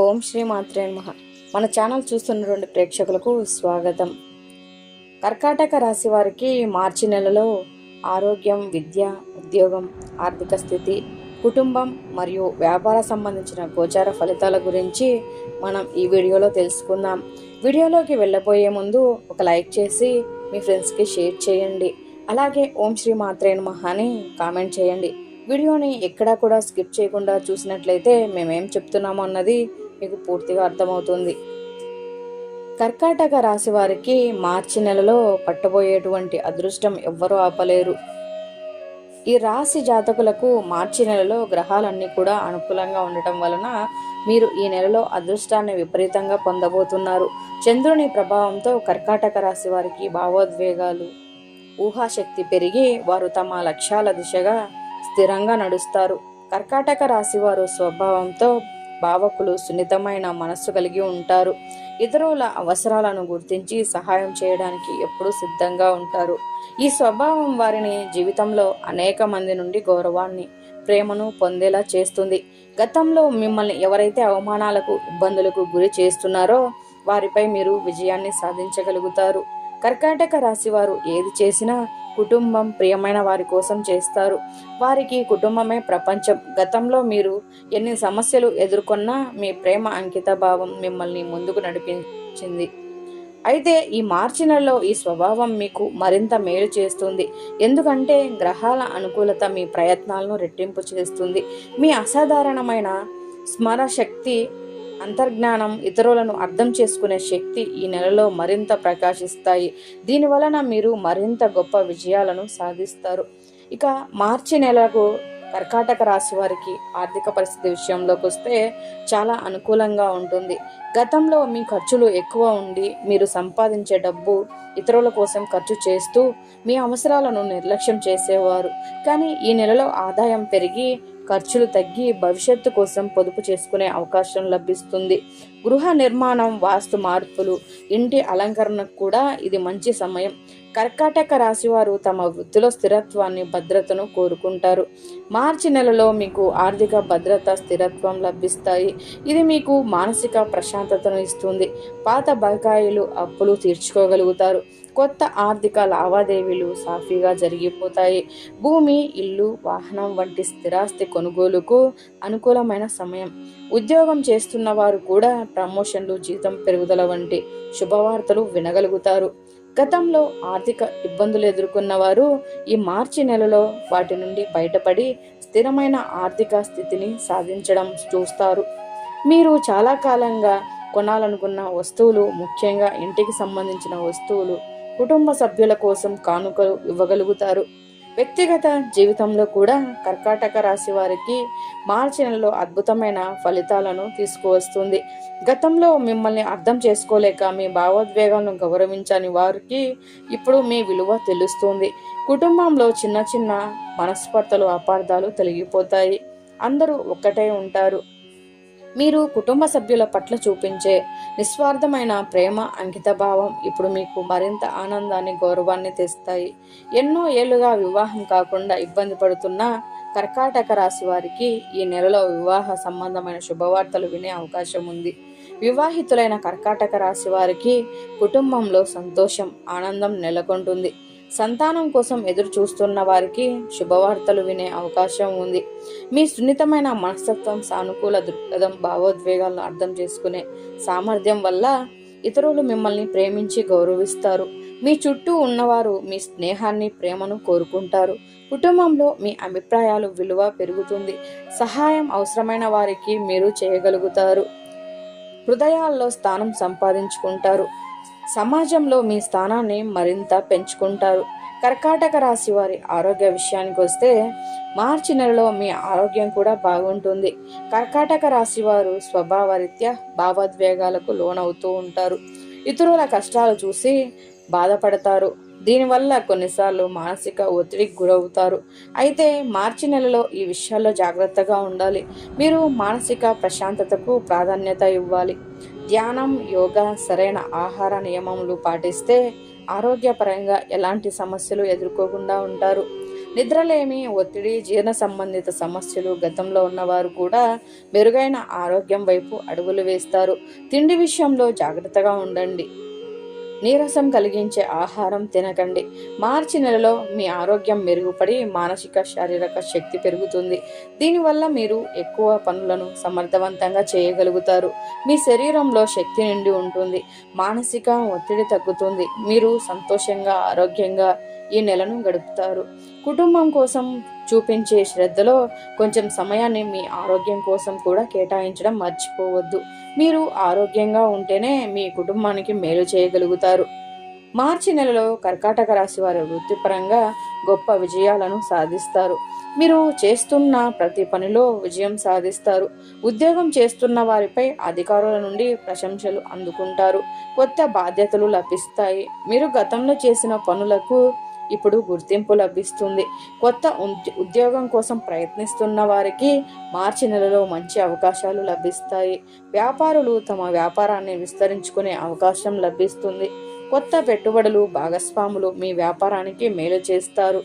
ఓం శ్రీ మాత్రే నమః. మన ఛానల్ చూస్తున్నటువంటి ప్రేక్షకులకు స్వాగతం. కర్కాటక రాశి వారికి మార్చి నెలలో ఆరోగ్యం విద్య ఉద్యోగం ఆర్థిక స్థితి కుటుంబం మరియు వ్యాపార సంబంధించిన గోచార ఫలితాల గురించి మనం ఈ వీడియోలో తెలుసుకుందాం. వీడియోలోకి వెళ్ళబోయే ముందు ఒక లైక్ చేసి మీ ఫ్రెండ్స్కి షేర్ చేయండి. అలాగే ఓం శ్రీ మాత్రే మహాని అని కామెంట్ చేయండి. వీడియోని ఎక్కడా కూడా స్కిప్ చేయకుండా చూసినట్లయితే మేమేం చెప్తున్నామో అన్నది మీకు పూర్తిగా అర్థమవుతుంది. కర్కాటక రాశి వారికి మార్చి నెలలో పట్టబోయేటువంటి అదృష్టం ఎవ్వరూ ఆపలేరు. ఈ రాశి జాతకులకు మార్చి నెలలో గ్రహాలన్నీ కూడా అనుకూలంగా ఉండటం వలన మీరు ఈ నెలలో అదృష్టాన్ని విపరీతంగా పొందబోతున్నారు. చంద్రుని ప్రభావంతో కర్కాటక రాశి వారికి భావోద్వేగాలు ఊహాశక్తి పెరిగి వారు తమ లక్ష్యాల దిశగా స్థిరంగా నడుస్తారు. కర్కాటక రాశి వారు స్వభావంతో భావకులు సున్నితమైన మనస్సు కలిగి ఉంటారు. ఇతరుల అవసరాలను గుర్తించి సహాయం చేయడానికి ఎప్పుడూ సిద్ధంగా ఉంటారు. ఈ స్వభావం వారిని జీవితంలో అనేక మంది నుండి గౌరవాన్ని ప్రేమను పొందేలా చేస్తుంది. గతంలో మిమ్మల్ని ఎవరైతే అవమానాలకు ఇబ్బందులకు గురి చేస్తున్నారో వారిపై మీరు విజయాన్ని సాధించగలుగుతారు. కర్కాటక రాశి వారు ఏది చేసినా కుటుంబం ప్రియమైన వారి కోసం చేస్తారు. వారికి కుటుంబమే ప్రపంచం. గతంలో మీరు ఎన్ని సమస్యలు ఎదుర్కొన్నా మీ ప్రేమ అంకిత భావం మిమ్మల్ని ముందుకు నడిపించింది. అయితే ఈ మార్చి నెలలో ఈ స్వభావం మీకు మరింత మేలు చేస్తుంది. ఎందుకంటే గ్రహాల అనుకూలత మీ ప్రయత్నాలను రెట్టింపు చేస్తుంది. మీ అసాధారణమైన స్మర శక్తి అంతర్జ్ఞానం ఇతరులను అర్థం చేసుకునే శక్తి ఈ నెలలో మరింత ప్రకాశిస్తాయి. దీని వలన మీరు మరింత గొప్ప విజయాలను సాధిస్తారు. ఇక మార్చి నెలకు కర్కాటక రాశి వారికి ఆర్థిక పరిస్థితి విషయంలోకి వస్తే చాలా అనుకూలంగా ఉంటుంది. గతంలో మీ ఖర్చులు ఎక్కువ ఉండి మీరు సంపాదించే డబ్బు ఇతరుల కోసం ఖర్చు చేస్తూ మీ అవసరాలను నిర్లక్ష్యం చేసేవారు. కానీ ఈ నెలలో ఆదాయం పెరిగి ఖర్చులు తగ్గి భవిష్యత్తు కోసం పొదుపు చేసుకునే అవకాశం లభిస్తుంది. గృహ నిర్మాణం వాస్తు మార్పులు ఇంటి అలంకరణకు కూడా ఇది మంచి సమయం. కర్కాటక రాశివారు తమ వృత్తిలో స్థిరత్వాన్ని భద్రతను కోరుకుంటారు. మార్చి నెలలో మీకు ఆర్థిక భద్రత స్థిరత్వం లభిస్తాయి. ఇది మీకు మానసిక ప్రశాంతతను ఇస్తుంది. పాత బకాయిలు అప్పులు తీర్చుకోగలుగుతారు. కొత్త ఆర్థిక లావాదేవీలు సాఫీగా జరిగిపోతాయి. భూమి ఇల్లు వాహనం వంటి స్థిరాస్తి కొనుగోలుకు అనుకూలమైన సమయం. ఉద్యోగం చేస్తున్న వారు కూడా ప్రమోషన్లు జీతం పెరుగుదల వంటి శుభవార్తలు వినగలుగుతారు. గతంలో ఆర్థిక ఇబ్బందులు ఎదుర్కొన్న వారు ఈ మార్చి నెలలో వాటి నుండి బయటపడి స్థిరమైన ఆర్థిక స్థితిని సాధించడం చూస్తారు. మీరు చాలా కాలంగా కొనాలనుకున్న వస్తువులు ముఖ్యంగా ఇంటికి సంబంధించిన వస్తువులు కుటుంబ సభ్యుల కోసం కానుకలు ఇవ్వగలుగుతారు. వ్యక్తిగత జీవితంలో కూడా కర్కాటక రాశి వారికి మార్చి నెలలో అద్భుతమైన ఫలితాలను తీసుకువస్తుంది. గతంలో మిమ్మల్ని అర్థం చేసుకోలేక మీ భావోద్వేగాలను గౌరవించని వారికి ఇప్పుడు మీ విలువ తెలుస్తుంది. కుటుంబంలో చిన్న చిన్న మనస్పర్ధలు అపార్థాలు తొలగిపోతాయి. అందరూ ఒక్కటే ఉంటారు. మీరు కుటుంబ సభ్యుల పట్ల చూపించే నిస్వార్థమైన ప్రేమ అంకితభావం ఇప్పుడు మీకు మరింత ఆనందాన్ని గౌరవాన్ని తెస్తాయి. ఎన్నో ఏళ్ళుగా వివాహం కాకుండా ఇబ్బంది పడుతున్న కర్కాటక రాశి వారికి ఈ నెలలో వివాహ సంబంధమైన శుభవార్తలు వినే అవకాశం ఉంది. వివాహితులైన కర్కాటక రాశి వారికి కుటుంబంలో సంతోషం ఆనందం నెలకొంటుంది. సంతానం కోసం ఎదురు చూస్తున్న వారికి శుభవార్తలు వినే అవకాశం ఉంది. మీ సున్నితమైన మనస్తత్వం సానుకూల దృక్పథం భావోద్వేగాలను అర్థం చేసుకునే సామర్థ్యం వల్ల ఇతరులు మిమ్మల్ని ప్రేమించి గౌరవిస్తారు. మీ చుట్టూ ఉన్నవారు మీ స్నేహాన్ని ప్రేమను కోరుకుంటారు. కుటుంబంలో మీ అభిప్రాయాలు విలువ పెరుగుతుంది. సహాయం అవసరమైన వారికి మీరు చేయగలుగుతారు. హృదయాల్లో స్థానం సంపాదించుకుంటారు. సమాజంలో మీ స్థానాన్ని మరింత పెంచుకుంటారు. కర్కాటక రాశి వారి ఆరోగ్య విషయానికి వస్తే మార్చి నెలలో మీ ఆరోగ్యం కూడా బాగుంటుంది. కర్కాటక రాశి వారు స్వభావరీత్యా భావోద్వేగాలకు లోనవుతూ ఉంటారు. ఇతరుల కష్టాలు చూసి బాధపడతారు. దీనివల్ల కొన్నిసార్లు మానసిక ఒత్తిడికి గురవుతారు. అయితే మార్చి నెలలో ఈ విషయాల్లో జాగ్రత్తగా ఉండాలి. మీరు మానసిక ప్రశాంతతకు ప్రాధాన్యత ఇవ్వాలి. ధ్యానం యోగా సరైన ఆహార నియమములు పాటిస్తే ఆరోగ్యపరంగా ఎలాంటి సమస్యలు ఎదుర్కోకుండా ఉంటారు. నిద్రలేమి ఒత్తిడి జీర్ణ సంబంధిత సమస్యలు గతంలో ఉన్నవారు కూడా మెరుగైన ఆరోగ్యం వైపు అడుగులు వేస్తారు. తిండి విషయంలో జాగ్రత్తగా ఉండండి. నీరసం కలిగించే ఆహారం తినకండి. మార్చి నెలలో మీ ఆరోగ్యం మెరుగుపడి మానసిక శారీరక శక్తి పెరుగుతుంది. దీనివల్ల మీరు ఎక్కువ పనులను సమర్థవంతంగా చేయగలుగుతారు. మీ శరీరంలో శక్తి నిండి ఉంటుంది. మానసిక ఒత్తిడి తగ్గుతుంది. మీరు సంతోషంగా ఆరోగ్యంగా ఈ నెలను గడుపుతారు. కుటుంబం కోసం చూపించే శ్రద్ధలో కొంచెం సమయాన్ని మీ ఆరోగ్యం కోసం కూడా కేటాయించడం మర్చిపోవద్దు. మీరు ఆరోగ్యంగా ఉంటేనే మీ కుటుంబానికి మేలు చేయగలుగుతారు. మార్చి నెలలో కర్కాటక రాశి వారి వృత్తిపరంగా గొప్ప విజయాలను సాధిస్తారు. మీరు చేస్తున్న ప్రతి పనిలో విజయం సాధిస్తారు. ఉద్యోగం చేస్తున్న వారిపై అధికారుల నుండి ప్రశంసలు అందుకుంటారు. కొత్త బాధ్యతలు లభిస్తాయి. మీరు గతంలో చేసిన పనులకు ఇప్పుడు గుర్తింపు లభిస్తుంది. కొత్త ఉద్యోగం కోసం ప్రయత్నిస్తున్న వారికి మార్చి నెలలో మంచి అవకాశాలు లభిస్తాయి. వ్యాపారులు తమ వ్యాపారాన్ని విస్తరించుకునే అవకాశం లభిస్తుంది. కొత్త పెట్టుబడులు భాగస్వాములు మీ వ్యాపారానికి మేలు చేస్తారు.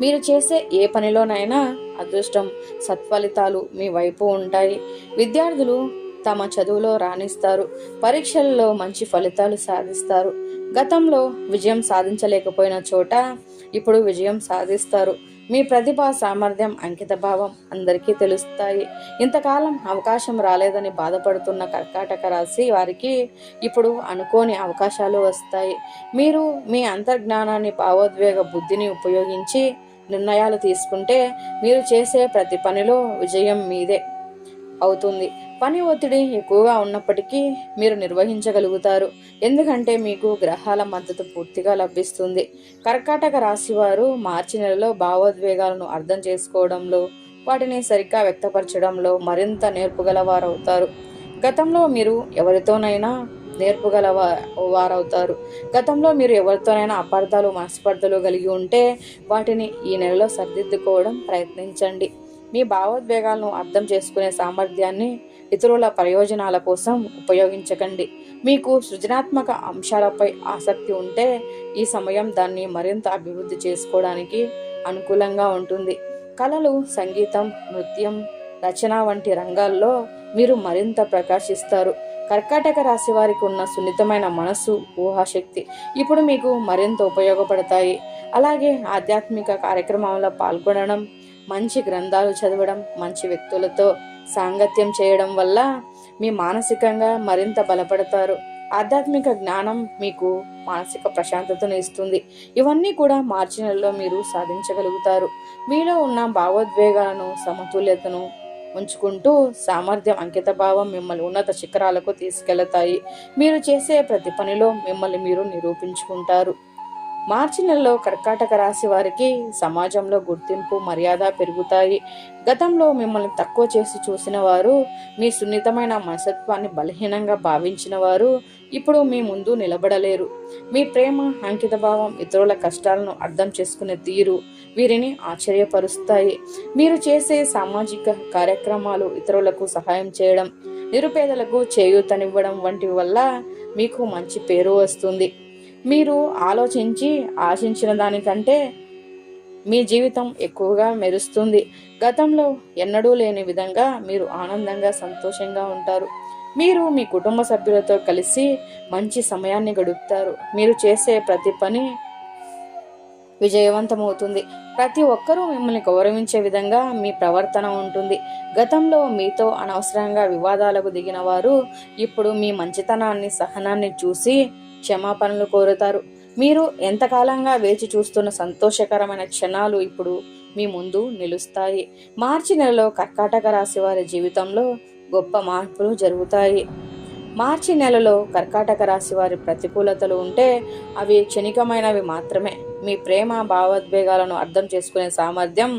మీరు చేసే ఏ పనిలోనైనా అదృష్టం సత్ఫలితాలు మీ వైపు ఉంటాయి. విద్యార్థులు తమ చదువులో రాణిస్తారు. పరీక్షల్లో మంచి ఫలితాలు సాధిస్తారు. గతంలో విజయం సాధించలేకపోయిన చోట ఇప్పుడు విజయం సాధిస్తారు. మీ ప్రతిభ సామర్థ్యం అంకిత భావం అందరికీ తెలుస్తాయి. ఇంతకాలం అవకాశం రాలేదని బాధపడుతున్న కర్కాటక రాశి వారికి ఇప్పుడు అనుకోని అవకాశాలు వస్తాయి. మీరు మీ అంతర్జ్ఞానాన్ని భావోద్వేగ బుద్ధిని ఉపయోగించి నిర్ణయాలు తీసుకుంటే మీరు చేసే ప్రతి పనిలో విజయం మీదే అవుతుంది. పని ఒత్తిడి ఎక్కువగా ఉన్నప్పటికీ మీరు నిర్వహించగలుగుతారు. ఎందుకంటే మీకు గ్రహాల మద్దతు పూర్తిగా లభిస్తుంది. కర్కాటక రాశి వారు మార్చి నెలలో భావోద్వేగాలను అర్థం చేసుకోవడంలో వాటిని సరిగ్గా వ్యక్తపరచడంలో మరింత నేర్పుగల వారవుతారు గతంలో మీరు ఎవరితోనైనా నేర్పుగల వారవుతారు గతంలో మీరు ఎవరితోనైనా అపార్థాలు మనస్పర్ధలు కలిగి ఉంటే వాటిని ఈ నెలలో సరిదిద్దుకోవడం ప్రయత్నించండి. మీ భావోద్వేగాలను అర్థం చేసుకునే సామర్థ్యాన్ని ఇతరుల ప్రయోజనాల కోసం ఉపయోగించకండి. మీకు సృజనాత్మక అంశాలపై ఆసక్తి ఉంటే ఈ సమయం దాన్ని మరింత అభివృద్ధి చేసుకోవడానికి అనుకూలంగా ఉంటుంది. కళలు సంగీతం నృత్యం రచన వంటి రంగాల్లో మీరు మరింత ప్రకాశిస్తారు. కర్కాటక రాశి వారికి ఉన్న సున్నితమైన మనస్సు ఊహాశక్తి ఇప్పుడు మీకు మరింత ఉపయోగపడతాయి. అలాగే ఆధ్యాత్మిక కార్యక్రమంలో పాల్గొనడం మంచి గ్రంథాలు చదవడం మంచి వ్యక్తులతో సాంగత్యం చేయడం వల్ల మీ మానసికంగా మరింత బలపడతారు. ఆధ్యాత్మిక జ్ఞానం మీకు మానసిక ప్రశాంతతను ఇస్తుంది. ఇవన్నీ కూడా మార్చి నెలలో మీరు సాధించగలుగుతారు. మీలో ఉన్న భావోద్వేగాలను సమతుల్యతను ఉంచుకుంటూ సామర్థ్యం అంకిత భావం మిమ్మల్ని ఉన్నత శిఖరాలకు తీసుకెళ్తాయి. మీరు చేసే ప్రతి పనిలో మిమ్మల్ని మీరు నిరూపించుకుంటారు. మార్చి నెలలో కర్కాటక రాశి వారికి సమాజంలో గుర్తింపు మర్యాద పెరుగుతాయి. గతంలో మిమ్మల్ని తక్కువ చేసి చూసిన వారు మీ సున్నితమైన మనసత్వాన్ని బలహీనంగా భావించిన వారు ఇప్పుడు మీ ముందు నిలబడలేరు. మీ ప్రేమ అంకిత భావం ఇతరుల కష్టాలను అర్థం చేసుకునే తీరు వీరిని ఆశ్చర్యపరుస్తాయి. మీరు చేసే సామాజిక కార్యక్రమాలు ఇతరులకు సహాయం చేయడం నిరుపేదలకు చేయూతనివ్వడం వంటి వల్ల మీకు మంచి పేరు వస్తుంది. మీరు ఆలోచించి ఆశించిన దానికంటే మీ జీవితం ఎక్కువగా మెరుస్తుంది. గతంలో ఎన్నడూ లేని విధంగా మీరు ఆనందంగా సంతోషంగా ఉంటారు. మీరు మీ కుటుంబ సభ్యులతో కలిసి మంచి సమయాన్ని గడుపుతారు. మీరు చేసే ప్రతి పని విజయవంతమవుతుంది. ప్రతి ఒక్కరూ మిమ్మల్ని గౌరవించే విధంగా మీ ప్రవర్తన ఉంటుంది. గతంలో మీతో అనవసరంగా వివాదాలకు దిగిన వారు ఇప్పుడు మీ మంచితనాన్ని సహనాన్ని చూసి క్షమాపణలు కోరుతారు. మీరు ఎంతకాలంగా వేచి చూస్తున్న సంతోషకరమైన క్షణాలు ఇప్పుడు మీ ముందు నిలుస్తాయి. మార్చి నెలలో కర్కాటక రాశి వారి జీవితంలో గొప్ప మార్పులు జరుగుతాయి. మార్చి నెలలో కర్కాటక రాశి వారి ప్రతికూలతలు ఉంటే అవి క్షణికమైనవి మాత్రమే. మీ ప్రేమ భావోద్వేగాలను అర్థం చేసుకునే సామర్థ్యం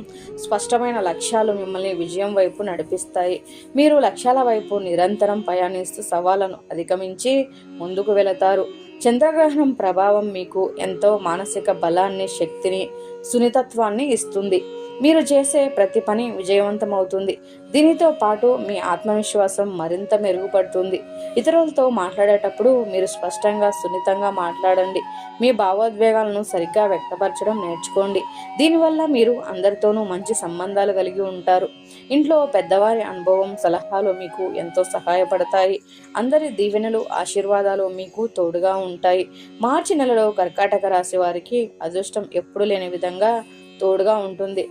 స్పష్టమైన లక్ష్యాలు మిమ్మల్ని విజయం వైపు నడిపిస్తాయి. మీరు లక్ష్యాల వైపు నిరంతరం ప్రయాణిస్తూ సవాళ్ళను అధిగమించి ముందుకు వెళతారు. చంద్రగ్రహణం ప్రభావం మీకు ఎంతో మానసిక బలాన్ని శక్తిని సున్నితత్వాన్ని ఇస్తుంది. మీరు చేసే ప్రతి పని విజయవంతమవుతుంది. దీనితో పాటు మీ ఆత్మవిశ్వాసం మరింత మెరుగుపడుతుంది. ఇతరులతో మాట్లాడేటప్పుడు మీరు స్పష్టంగా సున్నితంగా మాట్లాడండి. మీ భావోద్వేగాలను సరిగ్గా వ్యక్తపరచడం నేర్చుకోండి. దీనివల్ల మీరు అందరితోనూ మంచి సంబంధాలు కలిగి ఉంటారు. ఇంట్లో పెద్దవారి అనుభవం సలహాలు మీకు ఎంతో సహాయపడతాయి. అందరి దీవెనలు ఆశీర్వాదాలు మీకు తోడుగా ఉంటాయి. మార్చి నెలలో కర్కాటక రాశి వారికి అదృష్టం ఎప్పుడు లేని విధంగా తోడుగా ఉంటుంది.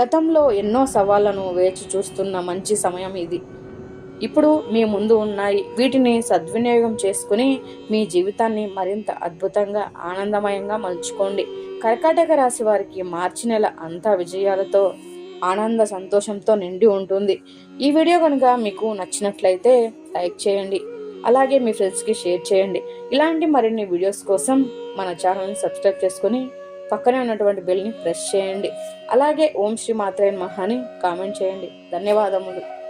గతంలో ఎన్నో సవాళ్ళను వేచి చూస్తున్న మంచి సమయం ఇది. ఇప్పుడు మీ ముందు ఉన్నాయి. వీటిని సద్వినియోగం చేసుకుని మీ జీవితాన్ని మరింత అద్భుతంగా ఆనందమయంగా మలుచుకోండి. కర్కాటక రాశి వారికి మార్చి నెల అంతా విజయాలతో ఆనంద సంతోషంతో నిండి ఉంటుంది. ఈ వీడియో కనుక మీకు నచ్చినట్లయితే లైక్ చేయండి. అలాగే మీ ఫ్రెండ్స్కి షేర్ చేయండి. ఇలాంటి మరిన్ని వీడియోస్ కోసం మన ఛానల్ని సబ్స్క్రైబ్ చేసుకొని పక్కనే ఉన్నటువంటి బెల్ని ప్రెస్ చేయండి. అలాగే ఓం శ్రీ మాత్రే మహాని కామెంట్ చేయండి. ధన్యవాదములు.